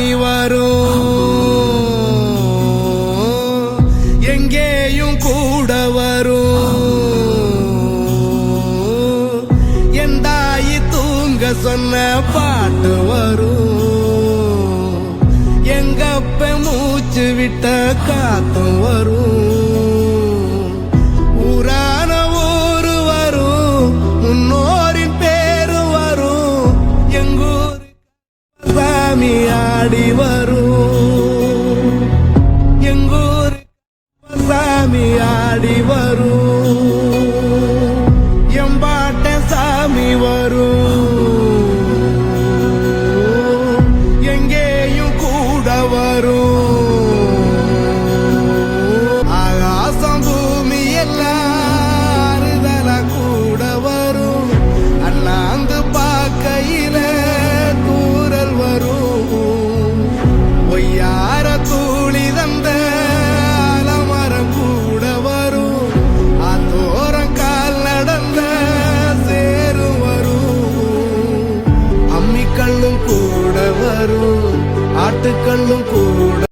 சாமி வரும். எங்கேயும் கூட வரும். என் தாயி தூங்க சொன்ன பாட்டு வரும். எங்கப்ப மூச்சு விட்ட காத்தும் வரும். சாமி ஆடி வரும். எங்கூர் சாமி ஆடி வரும். எம்பாட்ட சாமி வரும். எங்கேயும் கூட வரும். ஆகாசம் பூமி எல்லாருதல கூட வரும். அண்ணாந்து பார்க்கையில பாட்டுக்களும் கூட.